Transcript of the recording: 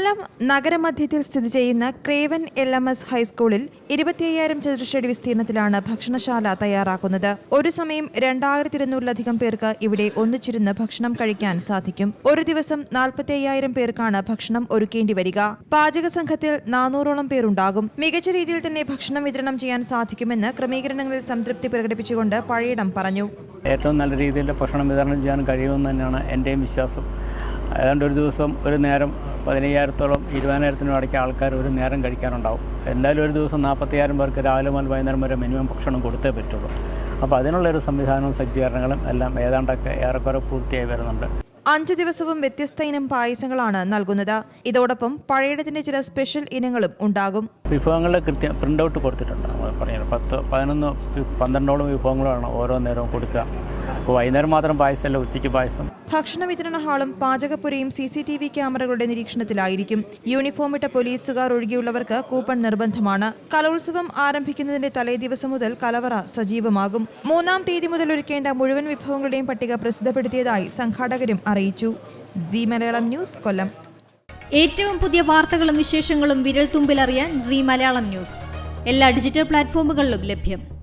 കൊല്ലം നഗരമധ്യത്തിൽ സ്ഥിതി ചെയ്യുന്ന Craven L M S ഹൈസ്കൂളിൽ ഇരുപത്തിയ്യായിരം ചതുരശ്രടി വിസ്തീർണത്തിലാണ് ഭക്ഷണശാല തയ്യാറാക്കുന്നത്. ഒരു സമയം രണ്ടായിരത്തി ഇരുന്നൂറിലധികം പേർക്ക് ഇവിടെ ഒന്നിച്ചിരുന്ന് ഭക്ഷണം കഴിക്കാൻ സാധിക്കും. ഒരു ദിവസം നാൽപ്പത്തി അയ്യായിരം പേർക്കാണ് ഭക്ഷണം ഒരുക്കേണ്ടി വരിക. പാചക സംഘത്തിൽ നാനൂറോളം പേരുണ്ടാകും. മികച്ച രീതിയിൽ തന്നെ ഭക്ഷണം വിതരണം ചെയ്യാൻ സാധിക്കുമെന്ന് ക്രമീകരണങ്ങളിൽ സംതൃപ്തി പ്രകടിപ്പിച്ചുകൊണ്ട് പഴയിടം പറഞ്ഞു. ഏറ്റവും നല്ല രീതിയിൽ ഭക്ഷണം വിതരണം ചെയ്യാൻ കഴിയുമെന്ന് തന്നെയാണ് എന്റെയും വിശ്വാസം. ഏതാണ്ട് ഒരു ദിവസം ഒരു നേരം പതിനയ്യായിരത്തോളം ഇരുപതിനായിരത്തിനും അടയ്ക്ക ആൾക്കാർ ഒരു നേരം കഴിക്കാനുണ്ടാവും. എന്തായാലും ഒരു ദിവസം നാൽപ്പത്തിയായിരം പേർക്ക് രാവിലെ മുതൽ വൈകുന്നേരം വരെ മിനിമം ഭക്ഷണം കൊടുത്തേ പറ്റുള്ളൂ. അപ്പോൾ അതിനുള്ളൊരു സംവിധാനവും സജ്ജീകരണങ്ങളും എല്ലാം ഏതാണ്ടൊക്കെ ഏറെക്കുറെ പൂർത്തിയായി വരുന്നുണ്ട്. അഞ്ചു ദിവസവും വ്യത്യസ്ത ഇനം പായസങ്ങളാണ് നൽകുന്നത്. ഇതോടൊപ്പം പഴയടത്തിന്റെ ചില സ്പെഷ്യൽ ഇനങ്ങളും ഉണ്ടാകും. വിഭവങ്ങളുടെ കൃത്യം പ്രിന്റ് ഔട്ട് കൊടുത്തിട്ടുണ്ട്. നമ്മൾ പറഞ്ഞത് പത്ത് പതിനൊന്ന് പന്ത്രണ്ടോളം വിഭവങ്ങളാണ് ഓരോ നേരവും കൊടുക്കുക. അപ്പോൾ വൈകുന്നേരം മാത്രം പായസമല്ല ഉച്ചയ്ക്ക് പായസം. ഭക്ഷണ വിതരണ ഹാളും പാചകപ്പുരയും സി സി ടി വി ക്യാമറകളുടെ നിരീക്ഷണത്തിലായിരിക്കും. യൂണിഫോം ഇട്ട പോലീസുകാർ ഒഴികെയുള്ളവർക്ക് കൂപ്പൺ നിർബന്ധമാണ്. കലോത്സവം ആരംഭിക്കുന്നതിന്റെ തലേ ദിവസം മുതൽ കലവറ സജീവമാകും. മൂന്നാം തീയതി മുതൽ ഒരുക്കേണ്ട മുഴുവൻ വിഭവങ്ങളുടെയും പട്ടിക പ്രസിദ്ധപ്പെടുത്തിയതായി സംഘാടകരും അറിയിച്ചു. C Malayalam news Kollam. ഏറ്റവും പുതിയ വാർത്തകളും വിശേഷങ്ങളും വിരൽ തുമ്പിലറിയാൻ സി മലയാളം ന്യൂസ്. എല്ലാ ഡിജിറ്റൽ പ്ലാറ്റ്ഫോമുകളിലും ലഭ്യം.